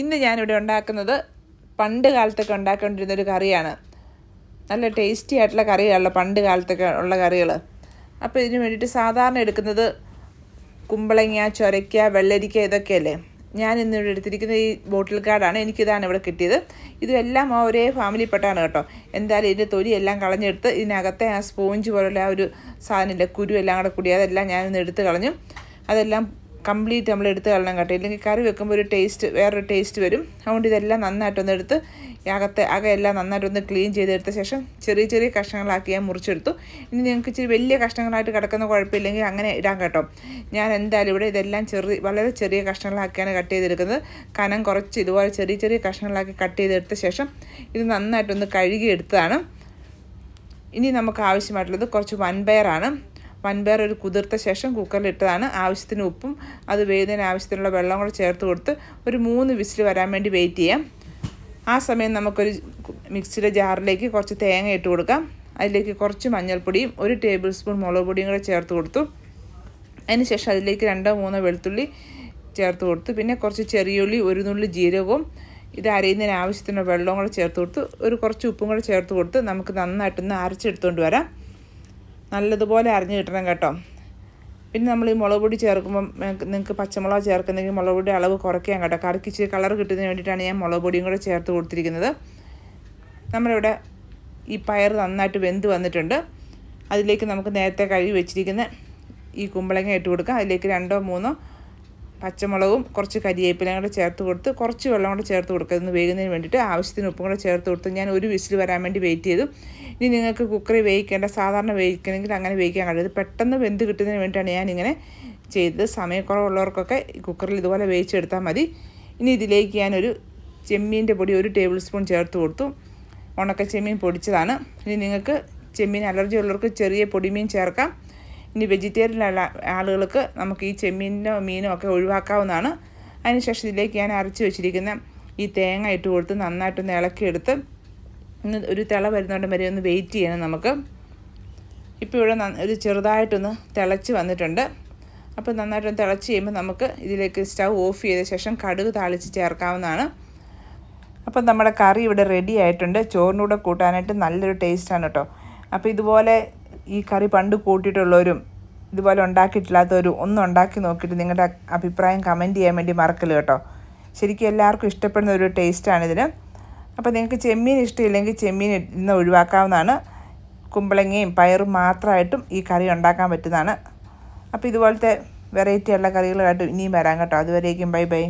ഇന്ന് ഞാനിവിടെ ഉണ്ടാക്കുന്നത് പണ്ട് കാലത്തൊക്കെ ഉണ്ടാക്കിക്കൊണ്ടിരുന്നൊരു കറിയാണ്. നല്ല ടേസ്റ്റി ആയിട്ടുള്ള കറികളല്ല പണ്ട് കാലത്തൊക്കെ ഉള്ള കറികൾ അപ്പോൾ ഇതിന് വേണ്ടിയിട്ട് സാധാരണ എടുക്കുന്നത് കുമ്പളങ്ങ ചൊരയ്ക്ക വെള്ളരിക്ക ഇതൊക്കെയല്ലേ. ഞാൻ ഇന്ന് ഇവിടെ എടുത്തിരിക്കുന്ന ഈ ബോട്ടിൽ കാർഡാണ്. എനിക്കിതാണ് ഇവിടെ കിട്ടിയത്. ഇതെല്ലാം ആ ഒരേ ഫാമിലിപ്പെട്ടാണ് കേട്ടോ. എന്തായാലും ഇതിന്റെ തൊലി എല്ലാം കളഞ്ഞെടുത്ത് ഇതിനകത്തെ ആ സ്പോഞ്ച് പോലുള്ള ആ ഒരു സാധനമില്ല കുരു എല്ലാം കൂടെ കൂടി അതെല്ലാം ഞാനൊന്ന് എടുത്ത് കളഞ്ഞു. അതെല്ലാം കംപ്ലീറ്റ് നമ്മൾ എടുത്ത് കളയണം കേട്ടോ. ഇല്ലെങ്കിൽ കറി വെക്കുമ്പോൾ ഒരു ടേസ്റ്റ് വേറൊരു ടേസ്റ്റ് വരും. അതുകൊണ്ട് ഇതെല്ലാം നന്നായിട്ടൊന്ന് എടുത്ത് അകത്തെ അകയെല്ലാം നന്നായിട്ടൊന്ന് ക്ലീൻ ചെയ്തെടുത്ത ശേഷം ചെറിയ ചെറിയ കഷ്ണങ്ങളാക്കി ഞാൻ മുറിച്ചെടുത്തു. ഇനി നിങ്ങൾക്ക് ഇച്ചിരി വലിയ കഷ്ണങ്ങളായിട്ട് കിടക്കുന്ന കുഴപ്പമില്ലെങ്കിൽ അങ്ങനെ ഇടാൻ കേട്ടോ. ഞാൻ എന്തായാലും ഇവിടെ ഇതെല്ലാം ചെറിയ വളരെ ചെറിയ കഷ്ണങ്ങളാക്കിയാണ് കട്ട് ചെയ്തെടുക്കുന്നത്. കനം കുറച്ച് ഇതുപോലെ ചെറിയ ചെറിയ കഷ്ണങ്ങളാക്കി കട്ട് ചെയ്തെടുത്ത ശേഷം ഇത് നന്നായിട്ടൊന്ന് കഴുകി എടുത്തതാണ് ഇനി നമുക്ക് ആവശ്യമായിട്ടുള്ളത് കുറച്ച് വൻപയറാണ്. വൻപയർ ഒരു കുതിർത്ത ശേഷം കുക്കറിലിട്ടതാണ്. ആവശ്യത്തിന് ഉപ്പും അത് വേദന ആവശ്യത്തിനുള്ള വെള്ളം കൂടെ ചേർത്ത് കൊടുത്ത് ഒരു മൂന്ന് വിസിൽ വരാൻ വേണ്ടി വെയിറ്റ് ചെയ്യാം. ആ സമയം നമുക്കൊരു മിക്സിയുടെ ജാറിലേക്ക് കുറച്ച് തേങ്ങ ഇട്ട് കൊടുക്കാം. അതിലേക്ക് കുറച്ച് മഞ്ഞൾപ്പൊടിയും ഒരു ടേബിൾ സ്പൂൺ മുളക് പൊടിയും കൂടെ ചേർത്ത് കൊടുത്തു. അതിന് ശേഷം അതിലേക്ക് രണ്ടോ മൂന്നോ വെളുത്തുള്ളി ചേർത്ത് കൊടുത്തു. പിന്നെ കുറച്ച് ചെറിയുള്ളി ഒരു നുള്ളി ജീരകവും ഇത് അരയുന്നതിന് ആവശ്യത്തിനുള്ള വെള്ളവും കൂടെ ചേർത്ത് കൊടുത്ത്. ഒരു കുറച്ച് ഉപ്പും കൂടെ ചേർത്ത് കൊടുത്ത് നമുക്ക് നന്നായിട്ടൊന്ന് അരച്ചെടുത്തുകൊണ്ട് വരാം. നല്ലതുപോലെ അറിഞ്ഞ് കിട്ടണം കേട്ടോ. പിന്നെ നമ്മൾ ഈ മുളക് പൊടി ചേർക്കുമ്പം നിങ്ങൾക്ക് പച്ചമുളക് ചേർക്കുന്നെങ്കിൽ മുളക് പൊടി അളവ് കുറയ്ക്കാൻ കേട്ടോ. കറിക്ക് ഇച്ചിരി കളർ കിട്ടുന്നതിന് വേണ്ടിയിട്ടാണ് ഞാൻ മുളക് പൊടിയും കൂടെ ചേർത്ത് കൊടുത്തിരിക്കുന്നത്. നമ്മളിവിടെ ഈ പയർ നന്നായിട്ട് വെന്ത് വന്നിട്ടുണ്ട്. അതിലേക്ക് നമുക്ക് നേരത്തെ കഴുകി വെച്ചിരിക്കുന്ന ഈ കുമ്പളങ്ങ ഇട്ട് കൊടുക്കാം. അതിലേക്ക് രണ്ടോ മൂന്നോ പച്ചമുളകും കുറച്ച് കരിയേപ്പിലയും കൂടെ ചേർത്ത് കൊടുത്ത് കുറച്ച് വെള്ളം കൂടെ ചേർത്ത് കൊടുക്കുക. ഇന്ന് വേകുന്നതിന് വേണ്ടിയിട്ട് ആവശ്യത്തിന് ഉപ്പും കൂടെ ചേർത്ത് കൊടുത്ത് ഞാൻ ഒരു വിസിൽ വരാൻ വേണ്ടി വെയിറ്റ് ചെയ്തു. ഇനി നിങ്ങൾക്ക് കുക്കറിൽ വേവിക്കേണ്ട സാധാരണ വേവിക്കണമെങ്കിൽ അങ്ങനെ വേവിക്കാൻ കഴിയും പെട്ടെന്ന് വെന്ത് കിട്ടുന്നതിന് വേണ്ടിയിട്ടാണ് ഞാനിങ്ങനെ ചെയ്തത്. സമയക്കുറവുള്ളവർക്കൊക്കെ കുക്കറിൽ ഇതുപോലെ വേവിച്ചെടുത്താൽ മതി. ഇനി ഇതിലേക്ക് ഞാനൊരു ചെമ്മീന്റെ പൊടി ഒരു ടേബിൾ സ്പൂൺ ചേർത്ത് കൊടുത്തു. ഉണക്ക ചെമ്മീൻ പൊടിച്ചതാണ്. ഇനി നിങ്ങൾക്ക് ചെമ്മീൻ അലർജി ഉള്ളവർക്ക് ചെറിയ പൊടിമീൻ ചേർക്കാം. ഇനി വെജിറ്റേറിയൻ ആളുകൾക്ക് നമുക്ക് ഈ ചെമ്മീനോ മീനോ ഒക്കെ ഒഴിവാക്കാവുന്നതാണ്. അതിനുശേഷം ഇതിലേക്ക് ഞാൻ അരച്ച് വെച്ചിരിക്കുന്ന ഈ തേങ്ങ ഇട്ട് കൊടുത്ത് നന്നായിട്ടൊന്ന് ഇളക്കിയെടുത്ത് ഒന്ന് ഒരു തിള വരുന്നോണ്ട് വരെ ഒന്ന് വെയിറ്റ് ചെയ്യണം നമുക്ക്. ഇപ്പോൾ ഇവിടെ ഒരു ചെറുതായിട്ടൊന്ന് തിളച്ച് വന്നിട്ടുണ്ട്. അപ്പോൾ നന്നായിട്ടൊന്ന് തിളച്ച് ചെയ്യുമ്പോൾ നമുക്ക് ഇതിലേക്ക് സ്റ്റൗ ഓഫ് ചെയ്ത ശേഷം കടുക് താളിച്ച് ചേർക്കാവുന്നതാണ്. അപ്പം നമ്മുടെ കറി ഇവിടെ റെഡി ആയിട്ടുണ്ട്. ചോറിന്റെ കൂടെ കൂട്ടാനായിട്ട് നല്ലൊരു ടേസ്റ്റാണ് കേട്ടോ. അപ്പോൾ ഇതുപോലെ ഈ കറി പണ്ട് കൂട്ടിയിട്ടുള്ളവരും ഇതുപോലെ ഉണ്ടാക്കിയിട്ടില്ലാത്തവരും ഒന്ന് ഉണ്ടാക്കി നോക്കിയിട്ട് നിങ്ങളുടെ അഭിപ്രായം കമന്റ് ചെയ്യാൻ വേണ്ടി മറക്കൽ കേട്ടോ. ശരിക്കും എല്ലാവർക്കും ഇഷ്ടപ്പെടുന്ന ഒരു ടേസ്റ്റാണിതിന് അപ്പോൾ നിങ്ങൾക്ക് ചെമ്മീൻ ഇഷ്ടമില്ലെങ്കിൽ ചെമ്മീൻ ഇന്ന് ഒഴിവാക്കാവുന്നതാണ്. കുമ്പളങ്ങയും പയറും മാത്രമായിട്ടും ഈ കറി ഉണ്ടാക്കാൻ പറ്റുന്നതാണ്. അപ്പോൾ ഇതുപോലത്തെ വെറൈറ്റി ഉള്ള കറികളായിട്ട് ഇനിയും വരാം കേട്ടോ. അതുവരേക്കും ബൈ ബൈ.